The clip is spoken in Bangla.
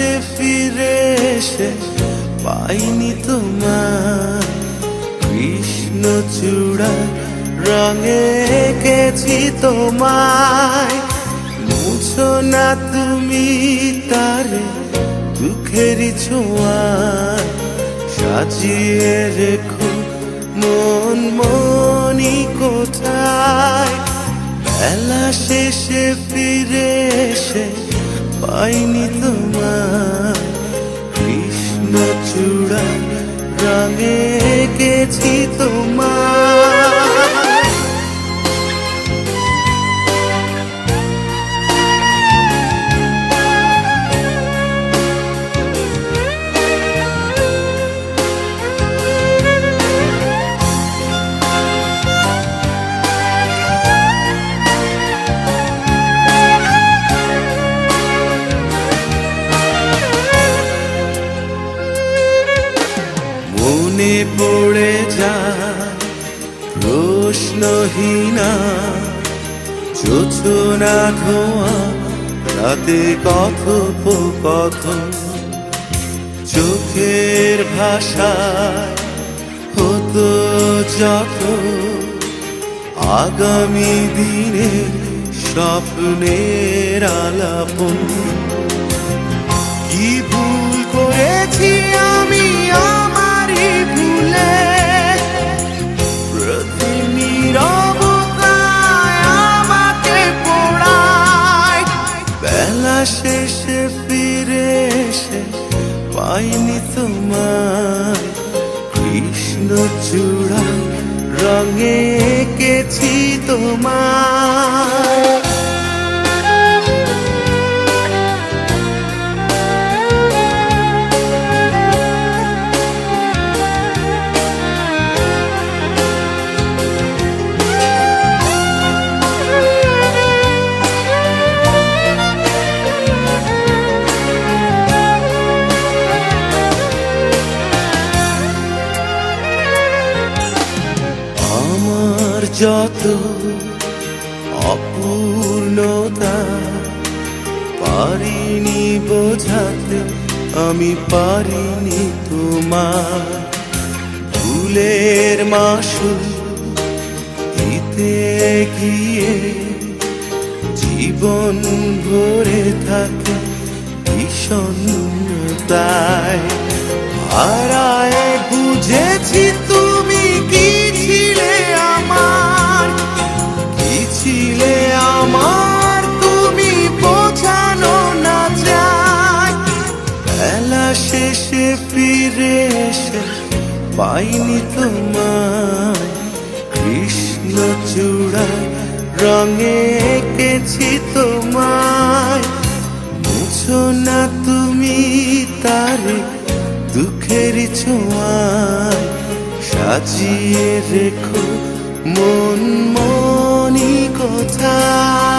শেষে ফিরে এসে পাইনি তোমার কৃষ্ণ চূড়া রঙে এঁকেছি তোমায়। মুছো না তুমি তারে দুঃখেরই ছোঁয়ায়। সাজিয়ে রেখো মন মনি কোথায়? বেলা শেষে ফিরে এসে পাইনি তোমার কৃষ্ণ চূড়া রঙে এঁকেছি তোমার পড়ে যায় প্রশ্নহীনা যোচনা ধোয়া, রাতে কথোপকথন। চোখের ভাষায় হতো যত আগামী দিনে স্বপ্নের আলাপন। পাইনি তোমার কৃষ্ণ চূড়া রঙে এঁকেছি তোমার যত অপূর্ণতা পারিনি বোঝাতে, আমি পারিনি তোমার ফুলের মাসুল দিতে গিয়ে জীবন ভরে থাকে বিষণ্ণতায়, হারায় বুঝেছি ফিরে পাইনি তোমায়। কৃষ্ণ চূড়া রঙে এঁকেছি তোমায়। বুঝো না তুমি তার দুঃখের ছোঁয়ায়। সাজিয়ে রেখো মন মনি কোথায়?